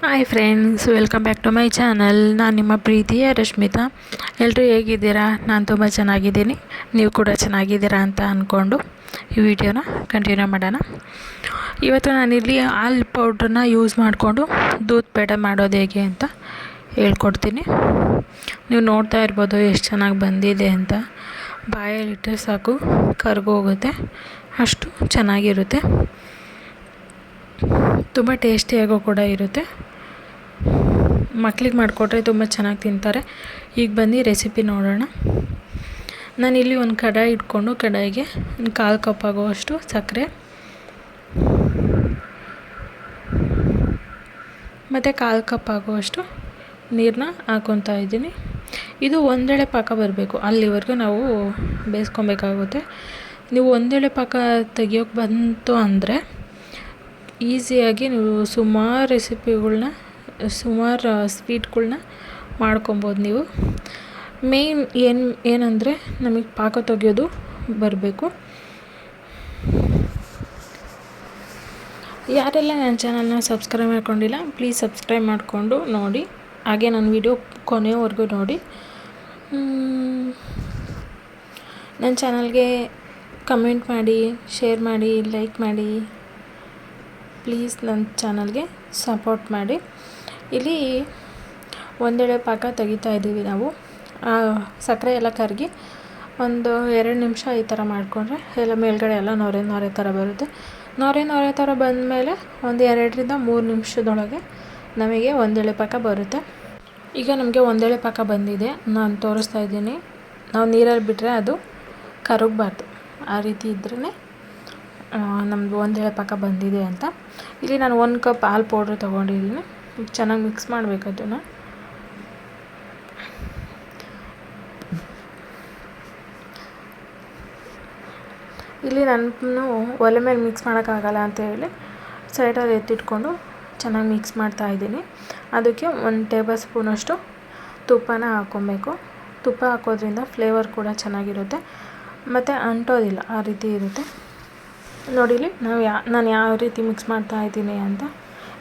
Hi friends welcome back to my channel ನಾನು ನಿಮ್ಮ ಪ್ರೀತಿಯ ರಶ್ಮಿತಾ. ಎಲ್ಲರೂ ಹೇಗಿದ್ದೀರಾ? ನಾನು ತುಂಬ ಚೆನ್ನಾಗಿದ್ದೀನಿ. ನೀವು ಕೂಡ ಚೆನ್ನಾಗಿದ್ದೀರಾ ಅಂತ ಅಂದ್ಕೊಂಡು ಈ ವಿಡಿಯೋನ ಕಂಟಿನ್ಯೂ ಮಾಡೋಣ. ಇವತ್ತು ನಾನಿಲ್ಲಿ ಹಾಲ್ ಪೌಡ್ರನ್ನ ಯೂಸ್ ಮಾಡಿಕೊಂಡು ದೂದ್ ಪೇಡ ಮಾಡೋದು ಹೇಗೆ ಅಂತ ಹೇಳ್ಕೊಡ್ತೀನಿ. ನೀವು ನೋಡ್ತಾ ಇರ್ಬೋದು ಎಷ್ಟು ಚೆನ್ನಾಗಿ ಬಂದಿದೆ ಅಂತ. ಬಾಯಲ್ಲಿಟ್ಟರೆ ಸಾಕು, ಕರ್ಗೋಗುತ್ತೆ, ಅಷ್ಟು ಚೆನ್ನಾಗಿರುತ್ತೆ. ತುಂಬ ಟೇಸ್ಟಿಯಾಗೂ ಕೂಡ ಇರುತ್ತೆ. ಮಕ್ಳಿಗೆ ಮಾಡಿಕೊಟ್ರೆ ತುಂಬ ಚೆನ್ನಾಗಿ ತಿಂತಾರೆ. ಈಗ ಬನ್ನಿ ರೆಸಿಪಿ ನೋಡೋಣ. ನಾನಿಲ್ಲಿ ಒಂದು ಕಡಾಯಿ ಇಟ್ಕೊಂಡು ಕಡಾಯಿಗೆ ಒಂದು ಕಾಲು ಕಪ್ ಆಗುವಷ್ಟು ಸಕ್ಕರೆ. ಮತ್ತು ಕಾಲು ಕಪ್ ಆಗುವಷ್ಟು ನೀರನ್ನ ಹಾಕೊತಾ ಇದ್ದೀನಿ. ಇದು ಒಂದೆಳೆ ಪಾಕ ಬರಬೇಕು. ಅಲ್ಲಿವರೆಗೂ ನಾವು ಬೇಯಿಸ್ಕೊಬೇಕಾಗುತ್ತೆ. ನೀವು ಒಂದೆಳೆ ಪಾಕ ತೆಗಿಯೋಕೆ ಬಂತು ಅಂದರೆ ಈಸಿಯಾಗಿ ನೀವು ಸುಮಾರು ರೆಸಿಪಿಗಳ್ನ, ಸುಮಾರು ಸ್ವೀಟ್ಗಳನ್ನ ಮಾಡ್ಕೊಬೋದು ನೀವು. ಮೇನ್ ಏನು, ಏನಂದರೆ ನಮಗೆ ಪಾಕ ತೆಗೆಯೋದು ಬರಬೇಕು. ಯಾರೆಲ್ಲ ನನ್ನ ಚಾನಲ್ನ ಸಬ್ಸ್ಕ್ರೈಬ್ ಮಾಡ್ಕೊಂಡಿಲ್ಲ, ಪ್ಲೀಸ್ ಸಬ್ಸ್ಕ್ರೈಬ್ ಮಾಡಿಕೊಂಡು ನೋಡಿ. ಹಾಗೆ ನನ್ನ ವಿಡಿಯೋ ಕೊನೆಯವರೆಗೂ ನೋಡಿ. ನನ್ನ ಚಾನಲ್ಗೆ ಕಮೆಂಟ್ ಮಾಡಿ, ಶೇರ್ ಮಾಡಿ, ಲೈಕ್ ಮಾಡಿ. ಪ್ಲೀಸ್ ನನ್ನ ಚಾನಲ್ಗೆ ಸಪೋರ್ಟ್ ಮಾಡಿ. ಇಲ್ಲಿ ಒಂದೆಳೆ ಪಾಕ ತೆಗಿತಾ ಇದ್ದೀವಿ ನಾವು. ಸಕ್ಕರೆ ಎಲ್ಲ ಕರಗಿ ಒಂದು ಎರಡು ನಿಮಿಷ ಈ ಥರ ಮಾಡಿಕೊಂಡ್ರೆ ಎಲ್ಲ ಮೇಲ್ಗಡೆ ಎಲ್ಲ ನೊರೆ ನೊರೆ ಥರ ಬರುತ್ತೆ. ನೊರೆ ನೊರೆ ಥರ ಬಂದಮೇಲೆ ಒಂದು ಎರಡರಿಂದ ಮೂರು ನಿಮಿಷದೊಳಗೆ ನಮಗೆ ಒಂದೆಳೆ ಪಾಕ ಬರುತ್ತೆ. ಈಗ ನಮಗೆ ಒಂದೆಳೆ ಪಾಕ ಬಂದಿದೆ. ನಾನು ತೋರಿಸ್ತಾ ಇದ್ದೀನಿ. ನಾವು ನೀರಲ್ಲಿ ಬಿಟ್ಟರೆ ಅದು ಕರಗಬಾರ್ದು. ಆ ರೀತಿ ಇದ್ರೇ ನಮ್ಮದು ಒಂದೆಳೆ ಪಾಕ ಬಂದಿದೆ ಅಂತ. ಇಲ್ಲಿ ನಾನು ಒಂದು ಕಪ್ ಹಾಲು ಪೌಡ್ರ್ ತೊಗೊಂಡಿದ್ದೀನಿ. ಚೆನ್ನಾಗಿ ಮಿಕ್ಸ್ ಮಾಡಬೇಕು ಅದನ್ನು. ಇಲ್ಲಿ ನಾನು ಒಲೆ ಮೇಲೆ ಮಿಕ್ಸ್ ಮಾಡೋಕ್ಕಾಗಲ್ಲ ಅಂತ ಹೇಳಿ ಸೈಡಲ್ಲಿ ಎತ್ತಿಟ್ಕೊಂಡು ಚೆನ್ನಾಗಿ ಮಿಕ್ಸ್ ಮಾಡ್ತಾ ಇದ್ದೀನಿ. ಅದಕ್ಕೆ ಒಂದು ಟೇಬಲ್ ಸ್ಪೂನಷ್ಟು ತುಪ್ಪನ ಹಾಕ್ಕೊಬೇಕು. ತುಪ್ಪ ಹಾಕೋದ್ರಿಂದ ಫ್ಲೇವರ್ ಕೂಡ ಚೆನ್ನಾಗಿರುತ್ತೆ. ಮತ್ತು ಅಂಟೋದಿಲ್ಲ, ಆ ರೀತಿ ಇರುತ್ತೆ. ನೋಡಿಲಿ ನಾವು ಯಾ, ನಾನು ಯಾವ ರೀತಿ ಮಿಕ್ಸ್ ಮಾಡ್ತಾ ಇದ್ದೀನಿ ಅಂತ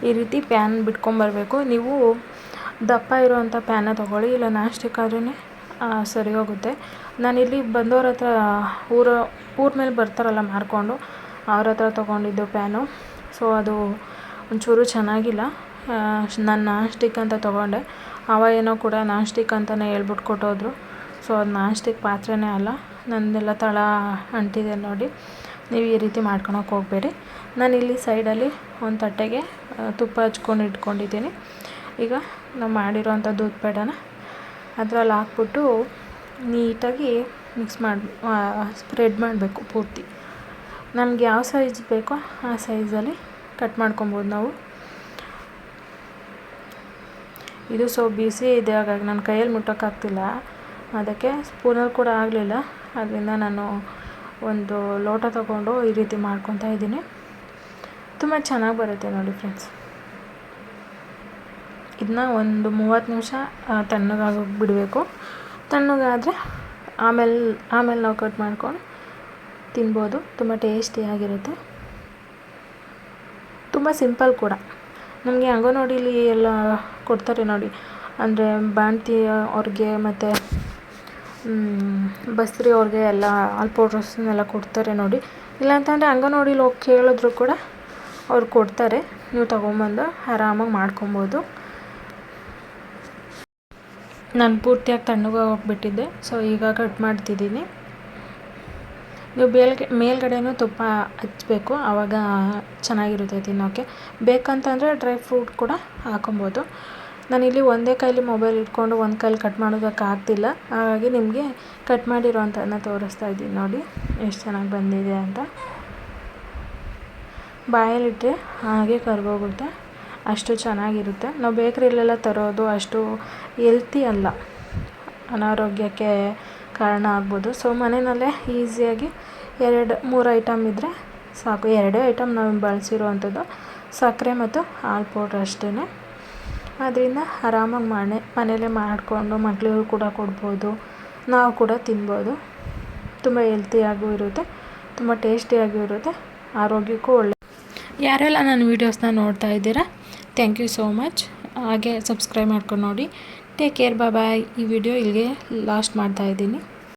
ಈ ರೀತಿ ಪ್ಯಾನ್ ಬಿಟ್ಕೊಂಬರಬೇಕು. ನೀವು ದಪ್ಪ ಇರುವಂಥ ಪ್ಯಾನ ತೊಗೊಳ್ಳಿ, ಇಲ್ಲ ನಾಷ್ಟಿಕ್ ಆದ್ರೂ ಸರಿ ಹೋಗುತ್ತೆ. ನಾನಿಲ್ಲಿ ಬಂದವ್ರ ಹತ್ರ ಊರ ಊರ ಮೇಲೆ ಬರ್ತಾರಲ್ಲ ಮಾರ್ಕೊಂಡು, ಅವ್ರ ಹತ್ರ ತೊಗೊಂಡಿದ್ದು ಪ್ಯಾನು ಸೊ ಅದು ಒಂಚೂರು ಚೆನ್ನಾಗಿಲ್ಲ. ನಾನು ನಾನ್ ಸ್ಟಿಕ್ ಅಂತ ತೊಗೊಂಡೆ. ಅವ ಏನೋ ಕೂಡ ನಾಷ್ಟಿಕ್ ಅಂತಲೇ ಹೇಳ್ಬಿಟ್ಟು ಕೊಟ್ಟೋದ್ರು. ಸೊ ಅದು ನಾಷ್ಟಿಕ್ ಪಾತ್ರೆನೇ ಅಲ್ಲ. ನನ್ನದೆಲ್ಲ ತಳ ಅಂಟಿದೆ ನೋಡಿ. ನೀವು ಈ ರೀತಿ ಮಾಡ್ಕೊಳಕ್ಕೆ ಹೋಗಬೇಡಿ. ಇಲ್ಲಿ ಸೈಡಲ್ಲಿ ಒಂದು ತಟ್ಟೆಗೆ ತುಪ್ಪ ಹಚ್ಕೊಂಡು ಇಟ್ಕೊಂಡಿದ್ದೀನಿ. ಈಗ ನಾವು ಮಾಡಿರೋವಂಥ ದೂದ್ ಪೇಡನ ಅದರಲ್ಲಿ ಹಾಕ್ಬಿಟ್ಟು ನೀಟಾಗಿ ಮಿಕ್ಸ್ ಮಾಡಿ ಸ್ಪ್ರೆಡ್ ಮಾಡಬೇಕು ಪೂರ್ತಿ. ನಮ್ಗೆ ಯಾವ ಸೈಜ್ ಬೇಕೋ ಆ ಸೈಜಲ್ಲಿ ಕಟ್ ಮಾಡ್ಕೊಬೋದು ನಾವು. ಇದು ಸೊ ಬಿಸಿ ಇದೆ, ಹಾಗಾಗಿ ನನ್ನ ಕೈಯಲ್ಲಿ ಮುಟ್ಟೋಕ್ಕಾಗ್ತಿಲ್ಲ ಅದಕ್ಕೆ ಸ್ಪೂನಲ್ಲಿ ಕೂಡ ಆಗಲಿಲ್ಲ. ಅದರಿಂದ ನಾನು ಒಂದು ಲೋಟ ತಗೊಂಡು ಈ ರೀತಿ ಮಾಡ್ಕೊತಾ ಇದ್ದೀನಿ. ತುಂಬ ಚೆನ್ನಾಗಿ ಬರುತ್ತೆ ನೋಡಿ ಫ್ರೆಂಡ್ಸ್. ಇದನ್ನ ಒಂದು ಮೂವತ್ತು ನಿಮಿಷ ತಣ್ಣಗಾಗೋಗಿ ಬಿಡಬೇಕು. ತಣ್ಣಗಾದರೆ ಆಮೇಲೆ ಆಮೇಲೆ ನಾವು ಕಟ್ ಮಾಡ್ಕೊಂಡು ತಿನ್ಬೋದು. ತುಂಬ ಟೇಸ್ಟಿಯಾಗಿರುತ್ತೆ ತುಂಬ ಸಿಂಪಲ್ ಕೂಡ. ನಮಗೆ ಅಂಗನವಾಡಿಲಿ ಎಲ್ಲ ಕೊಡ್ತಾರೆ ನೋಡಿ. ಅಂದರೆ ಬಾಣ್ತಿ ಅವ್ರಿಗೆ ಮತ್ತು ಬಸ್ರಿ ಅವ್ರಿಗೆ ಎಲ್ಲ ಆಲ್ ಪೌಡ್ರಸ್ನೆಲ್ಲ ಕೊಡ್ತಾರೆ ನೋಡಿ. ಇಲ್ಲಾಂತಂದರೆ ಅಂಗನವಾಡಿಲಿ ಹೋಗಿ ಕೇಳಿದ್ರು ಕೂಡ ಅವ್ರು ಕೊಡ್ತಾರೆ. ನೀವು ತೊಗೊಂಬಂದು ಆರಾಮಾಗಿ ಮಾಡ್ಕೊಬೋದು. ನಾನು ಪೂರ್ತಿಯಾಗಿ ತಣ್ಣಗೆ ಹೋಗ್ಬಿಟ್ಟಿದ್ದೆ. ಸೊ ಈಗ ಕಟ್ ಮಾಡ್ತಿದ್ದೀನಿ. ನೀವು ಬೇಲ್ಗೆ, ಮೇಲ್ಗಡೆನೂ ತುಪ್ಪ ಹಚ್ಚಬೇಕು ಆವಾಗ ಚೆನ್ನಾಗಿರುತ್ತೆ ತಿನ್ನೋಕ್ಕೆ ಬೇಕಂತಂದರೆ ಡ್ರೈ ಫ್ರೂಟ್ ಕೂಡ ಹಾಕೊಬೋದು. ನಾನಿಲ್ಲಿ ಒಂದೇ ಕೈಲಿ ಮೊಬೈಲ್ ಇಟ್ಕೊಂಡು ಒಂದು ಕೈಲಿ ಕಟ್ ಮಾಡೋದಕ್ಕೆ ಆಗ್ತಿಲ್ಲ. ಹಾಗಾಗಿ ನಿಮಗೆ ಕಟ್ ಮಾಡಿರೋವಂಥದ್ದನ್ನ ತೋರಿಸ್ತಾ ಇದ್ದೀನಿ ನೋಡಿ ಎಷ್ಟು ಚೆನ್ನಾಗಿ ಬಂದಿದೆ ಅಂತ. ಬಾಯಲ್ಲಿಟ್ಟರೆ ಹಾಗೆ ಕರ್ಗೋಗುತ್ತೆ. ಅಷ್ಟು ಚೆನ್ನಾಗಿರುತ್ತೆ. ನಾವು ಬೇಕ್ರಿಲೆಲ್ಲ ತರೋದು ಅಷ್ಟು ಎಲ್ತಿ ಅಲ್ಲ. ಅನಾರೋಗ್ಯಕ್ಕೆ ಕಾರಣ ಆಗ್ಬೋದು. ಸೊ ಮನೆಯಲ್ಲೇ ಈಸಿಯಾಗಿ ಎರಡು, ಮೂರು ಐಟಮ್ ಇದ್ದರೆ ಸಾಕು. ಎರಡೇ ಐಟಮ್ ನಾವು ಬಳಸಿರುವಂಥದ್ದು ಸಕ್ಕರೆ ಮತ್ತು ಹಾಲು ಪೌಡ್ರ್ ಅಷ್ಟೇ ಅದರಿಂದ ಆರಾಮಾಗಿ ಮನೆ, ಮನೆಯಲ್ಲೇ ಮಾಡಿಕೊಂಡು ಮಕ್ಕಳಿಗೂ ಕೂಡ ಕೊಡ್ಬೋದು, ನಾವು ಕೂಡ ತಿನ್ಬೋದು. ತುಂಬ ಹೆಲ್ತಿಯಾಗೂ ಇರುತ್ತೆ, ತುಂಬ ಟೇಸ್ಟಿಯಾಗೂ ಇರುತ್ತೆ, ಆರೋಗ್ಯಕ್ಕೂ ಒಳ್ಳೆ ಯಾರೆಲ್ಲ ನನ್ನ ವೀಡಿಯೋಸ್ನ ನೋಡ್ತಾ ಇದ್ದೀರಾ ಥ್ಯಾಂಕ್ ಯು ಸೋ ಮಚ್ ಹಾಗೆ ಸಬ್ಸ್ಕ್ರೈಬ್ ಮಾಡ್ಕೊಂಡು ನೋಡಿ. ಟೇಕ್ ಕೇರ್ ಬಾಯ್ ಈ ವಿಡಿಯೋ ಇಲ್ಲಿಗೆ ಲಾಸ್ಟ್ ಮಾಡ್ತಾ ಇದ್ದೀನಿ.